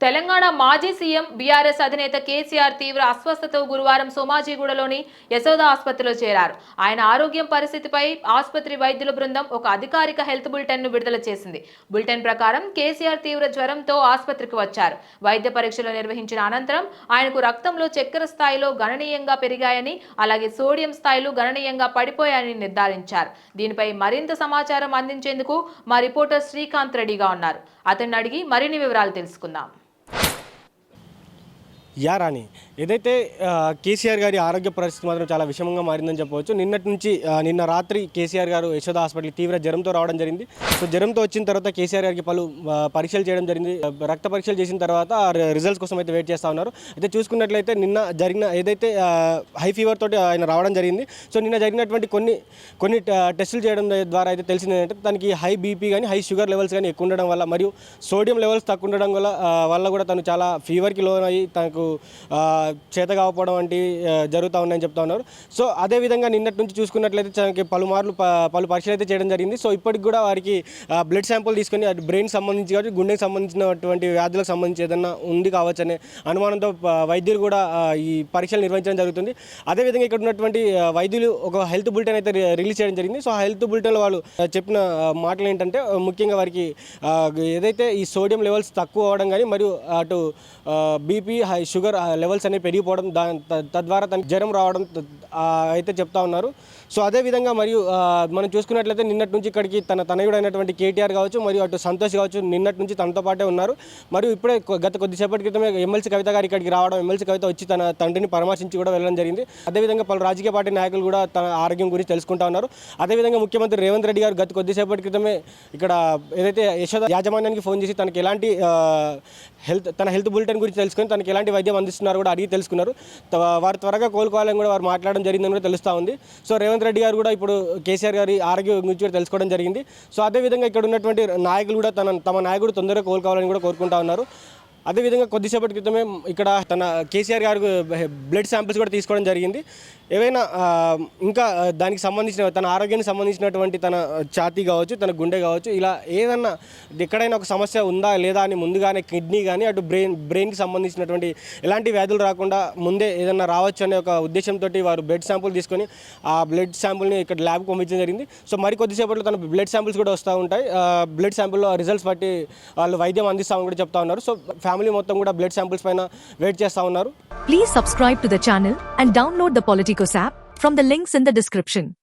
తెలంగాణ మాజీ CM BRS అధినేత కేసీఆర్ తీవ్ర అస్వస్థతతో గురువారం సోమాజిగూడలోని యశోద ఆసుపత్రిలో చేరారు. ఆయన ఆరోగ్యం పరిస్థితిపై ఆసుపత్రి వైద్యుల బృందం ఒక అధికారిక హెల్త్ బులెటిన్ను విడుదల చేసింది. బులెటిన్ ప్రకారం కేసీఆర్ తీవ్ర జ్వరంతో ఆసుపత్రికి వచ్చారు. వైద్య పరీక్షలు నిర్వహించిన అనంతరం ఆయనకు రక్తంలో చక్కెర స్థాయిలో గణనీయంగా పెరిగాయని అలాగే సోడియం స్థాయిలు గణనీయంగా పడిపోయాయని నిర్ధారించారు. దీనిపై మరింత సమాచారం అందించేందుకు మా రిపోర్టర్ శ్రీకాంత్ రెడీగా ఉన్నారు. అతన్ని అడిగి మరిన్ని వివరాలు తెలుసుకుందాం. యా రాణి. ఏదైతే కేసీఆర్ గారి ఆరోగ్య పరిస్థితి మాత్రం చాలా విషమంగా మారిందని చెప్పవచ్చు. నిన్నటి నుంచి నిన్న రాత్రి కేసీఆర్ గారు యశోద హాస్పిటల్ తీవ్ర జ్వరంతో రావడం జరిగింది. సో జ్వరంతో వచ్చిన తర్వాత కేసీఆర్ గారికి పలు పరీక్షలు చేయడం జరిగింది. రక్త పరీక్షలు చేసిన తర్వాత ఆ రిజల్ట్స్ కోసం అయితే వెయిట్ చేస్తూ ఉన్నారు. అయితే చూసుకున్నట్లయితే నిన్న జరిగిన ఏదైతే హై ఫీవర్ తోటి ఆయన రావడం జరిగింది. సో నిన్న జరిగినటువంటి కొన్ని కొన్ని టెస్టులు చేయడం ద్వారా అయితే తెలిసింది ఏంటంటే తనకి హై బీపీ కానీ హై షుగర్ లెవెల్స్ కానీ ఎక్కువ ఉండడం వల్ల మరియు సోడియం లెవెల్స్ తక్కువ ఉండడం వల్ల వల్ల కూడా తను చాలా ఫీవర్కి లోన్ అయ్యి తనకు చేత కాకపోవడం వంటి జరుగుతూ ఉన్నాయని చెప్తా ఉన్నారు. సో అదే విధంగా నిన్నటి నుంచి చూసుకున్నట్లయితే తనకి పలుమార్లు పలు పరీక్షలు అయితే చేయడం జరిగింది. సో ఇప్పటికి కూడా వారికి బ్లడ్ శాంపుల్ తీసుకొని అది బ్రెయిన్ సంబంధించి కాబట్టి గుండెకి సంబంధించినటువంటి వ్యాధులకు సంబంధించి ఏదన్నా ఉంది కావచ్చు అనే అనుమానంతో వైద్యులు కూడా ఈ పరీక్షలు నిర్వహించడం జరుగుతుంది. అదేవిధంగా ఇక్కడ ఉన్నటువంటి వైద్యులు ఒక హెల్త్ బులెటిన్ అయితే రిలీజ్ చేయడం జరిగింది. సో ఆ హెల్త్ బులెటిన్లో వాళ్ళు చెప్పిన మాటలు ఏంటంటే ముఖ్యంగా వారికి ఏదైతే ఈ సోడియం లెవెల్స్ తక్కువ అవ్వడం కానీ మరియు అటు బీపీ హై షుగర్ లెవెల్స్ అనేవి పెరిగిపోవడం దా త- తద్వారా తనకి జ్వరం రావడం అయితే చెప్తా ఉన్నారు. సో అదేవిధంగా మరియు మనం చూసుకున్నట్లయితే నిన్నటి నుంచి ఇక్కడికి తన తనయుడు అయినటువంటి కేటీఆర్ కావచ్చు మరియు అటు సంతోష్ కావచ్చు నిన్నటి నుంచి తనతో పాటే ఉన్నారు. మరియు ఇప్పుడే గత కొద్దిసేపటి క్రితమే ఎమ్మెల్సీ కవిత గారు ఇక్కడికి రావడం ఎమ్మెల్సీ కవిత వచ్చి తన తండ్రిని పరామర్శించి కూడా వెళ్ళడం జరిగింది. అదేవిధంగా పలు రాజకీయ పార్టీ నాయకులు కూడా తన ఆరోగ్యం గురించి తెలుసుకుంటా ఉన్నారు. అదేవిధంగా ముఖ్యమంత్రి రేవంత్ రెడ్డి గారు గత కొద్దిసేపటి క్రితమే ఇక్కడ ఏదైతే యశోద యాజమాన్యానికి ఫోన్ చేసి తనకి ఎలాంటి హెల్త్ తన హెల్త్ బులెటిన్ గురించి తెలుసుకొని తనకి ఎలాంటి వైద్యం అందిస్తున్నారు కూడా అడిగి తెలుసుకున్నారు. వారు త్వరగా కోలుకోవాలని కూడా వారు మాట్లాడడం జరిగిందని కూడా తెలుస్తూ ఉంది. సో రేవంత్ రెడ్డి గారు కూడా ఇప్పుడు కేసీఆర్ గారి ఆరోగ్యం గురించి కూడా తెలుసుకోవడం జరిగింది. సో అదేవిధంగా ఇక్కడ ఉన్నటువంటి నాయకులు కూడా తన తమ నాయకుడు తొందరగా కోలుకోవాలని కూడా కోరుకుంటా ఉన్నారు. అదేవిధంగా కొద్దిసేపటి క్రితమే ఇక్కడ తన కేసీఆర్ గారు బ్లడ్ శాంపిల్స్ కూడా తీసుకోవడం జరిగింది. ఏవైనా ఇంకా దానికి సంబంధించిన తన ఆరోగ్యానికి సంబంధించినటువంటి తన ఛాతీ కావచ్చు తన గుండె కావచ్చు ఇలా ఏదన్నా ఎక్కడైనా ఒక సమస్య ఉందా లేదా అని ముందుగానే కిడ్నీ కానీ అటు బ్రెయిన్ బ్రెయిన్కి సంబంధించినటువంటి ఎలాంటి వ్యాధులు రాకుండా ముందే ఏదన్నా రావచ్చు అనే ఒక ఉద్దేశంతో వారు బ్లడ్ శాంపుల్ తీసుకొని ఆ బ్లడ్ శాంపుల్ని ఇక్కడ ల్యాబ్కి పంపించడం జరిగింది. సో మరి కొద్దిసేపట్లో తన బ్లడ్ శాంపుల్స్ కూడా వస్తూ ఉంటాయి. బ్లడ్ శాంపుల్లో రిజల్ట్స్ బట్టి వాళ్ళు వైద్యం అందిస్తామని కూడా చెప్తా ఉన్నారు. సో ఫ్యామిలీ మొత్తం కూడా బ్లడ్ శాంపుల్స్ పైన వెయిట్ చేస్తూ ఉన్నారు Please subscribe to the channel and download the Politicos app from the links in the description.